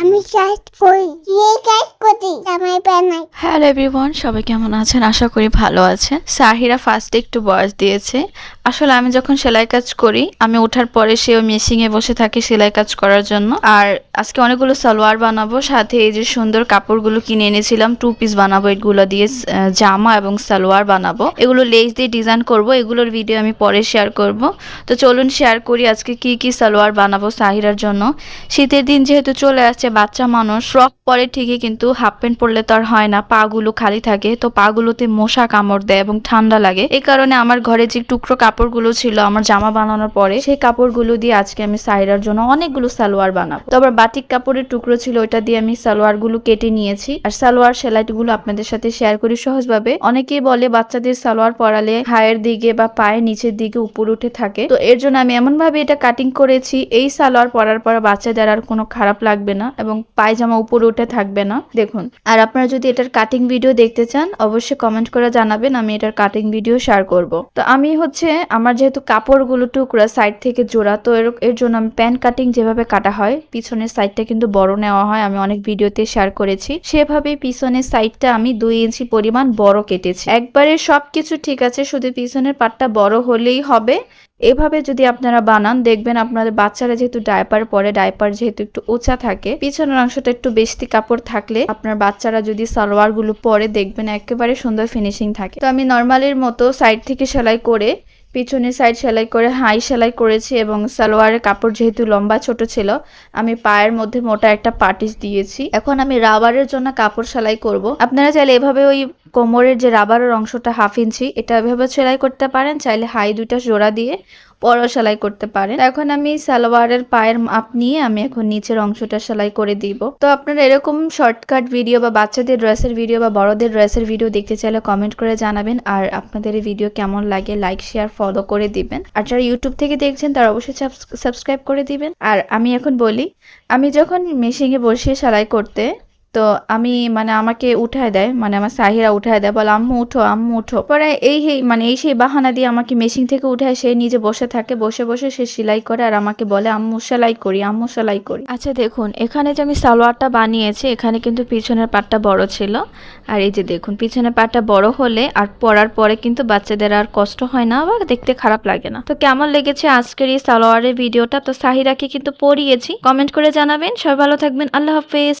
আমি hello everyone সবাই কেমন আছেন? আশা করি ভালো আছেন। সাহিরা ফার্স্টে একটু বয়স দিয়েছে। আসলে আমি যখন সেলাই কাজ করি, আমি ওঠার পরে সেও মেশিংয়ে বসে থাকে সেলাই কাজ করার জন্য। আর আজকে অনেকগুলো সালোয়ার বানাবো, সাথে এই যে সুন্দর কাপড়গুলো কিনে এনেছিলাম টু পিস বানাবো, এগুলো দিয়ে জামা এবং সালোয়ার বানাবো। এগুলো লেস দিয়ে ডিজাইন করব, এগুলোর ভিডিও আমি পরে শেয়ার করব। তো চলুন শেয়ার করি আজকে কি কি সালোয়ার বানাবো সাহিরার জন্য। শীতের দিন যেহেতু চলে আসছে, বাচ্চা মানুষ ফ্রক পরে ঠিকই কিন্তু হাফ প্যান্ট পরলে তো আর হয় না পা গুলো খালি থাকে, তো পা গুলোতে মশা কামড় দেয় এবং ঠান্ডা লাগে। এই কারণে আমার ঘরে যে টুকরো কাপড়গুলো ছিল আমার জামা বানানোর পরে, সেই কাপড়গুলো দিয়ে আজকে আমি সাইরার জন্য অনেকগুলো সালোয়ার বানাবো। তো আবার বাটিক কাপড়ের টুকরো ছিল, ওইটা দিয়ে আমি সালোয়ারগুলো কেটে নিয়েছি। আর সালোয়ার সেলাইটি গুলো আপনাদের সাথে শেয়ার করি সহজভাবে। অনেকেই বলে বাচ্চাদের সালোয়ার পরালে হায়ের দিকে বা পায়ের নিচের দিকে উপর উঠে থাকে। তো এর জন্য আমি এমন ভাবে এটা কাটিং করেছি, এই সালোয়ার পরার পর বাচ্চাদের আর কোনো খারাপ লাগবে না। এবং পায়জামা উপরে উঠে থাকবে না। দেখুন, আর আপনারা যদি এটার কাটিং ভিডিও দেখতে চান, অবশ্যই কমেন্ট করে জানাবেন, আমি এটার কাটিং ভিডিও শেয়ার করব। তো আমি হচ্ছে, আমার যেহেতু কাপড়গুলো টুকরা সাইড থেকে জোড়া, তো এর জন্য আমি প্যান কাটিং যেভাবে কাটা হয়, পিছনের সাইডটা কিন্তু বড় নেওয়া হয়, আমি অনেক ভিডিওতে শেয়ার করেছি। সেভাবে পিছনের সাইডটা আমি দুই ইঞ্চি পরিমাণ বড় কেটেছি। একবারে সবকিছু ঠিক আছে, শুধু পিছনের পাটটা বড় হলেই হবে এভাবে যদি আপনারা বানান, দেখবেন আপনাদের বাচ্চারা যেহেতু ডায়পার পরে ডাইপার যেহেতু একটু উঁচা থাকে, পিছনের অংশটা একটু বেশি কাপড় থাকলে আপনার বাচ্চারা যদি সালোয়ারগুলো পরে, দেখবেন একেবারে সুন্দর ফিনিশিং থাকে। তো আমি নর্মালের মতো সাইড থেকে সেলাই করে, পিছনের সাইড সেলাই করে, হাই সেলাই করেছি এবং সালোয়ারের কাপড় যেহেতু লম্বা ছোট ছিল, আমি পায়ের মধ্যে মোটা একটা পাটিস দিয়েছি। এখন আমি রাবারের জন্য কাপড় সেলাই করব। আপনারা চাইলে এভাবে ওই কোমরের যে রাবারের অংশটা হাফ ইঞ্চি, এটা এভাবে সেলাই করতে পারেন, চাইলে হাই দুইটা জোড়া দিয়ে পরও সেলাই করতে পারেন। এখন আমি সালোয়ারের পায়ের মাপ নিয়ে আমি এখন নিচের অংশটা সেলাই করে দিব। তো আপনারা এরকম শর্টকাট ভিডিও বা বাচ্চাদের ড্রেসের ভিডিও বা বড়দের ড্রেসের ভিডিও দেখতে চাইলে কমেন্ট করে জানাবেন। আর আপনাদের এই ভিডিও কেমন লাগে লাইক শেয়ার ফলো করে দিবেন। আর যারা ইউটিউব থেকে দেখছেন, তারা অবশ্যই সাবস্ক্রাইব করে দিবেন। আর আমি এখন বলি, আমি যখন মেশিনে বসিয়ে সেলাই করতে তো আমি মানে আমাকে উঠায় দেয় মানে আমার সাহিরা উঠায় দেয়, বলে, আম্মু, উঠো আম্মু, উঠো। পরে এই মানে এই সেই বাহানা দিয়ে আমাকে মেশিন থেকে উঠায়, সে নিজে বসে থাকে, বসে বসে সে সেলাই করে আর আমাকে বলে, আম্মু, সেলাই করি, আম্মু, সেলাই করি। আচ্ছা দেখুন, এখানে যে আমি সালোয়ারটা বানিয়েছি, এখানে কিন্তু পিছনের পাটটা বড় ছিল। আর এই যে দেখুন, পিছনের পাটটা বড় হলে আর পরার পরে কিন্তু বাচ্চাদের আর কষ্ট হয় না বা দেখতে খারাপ লাগে না। তো কেমন লেগেছে আজকের এই সালোয়ারের ভিডিওটা? তো সাহিরাকে কিন্তু পরিয়েছি কমেন্ট করে জানাবেন। সবাই ভালো থাকবেন। আল্লাহ হাফেজ।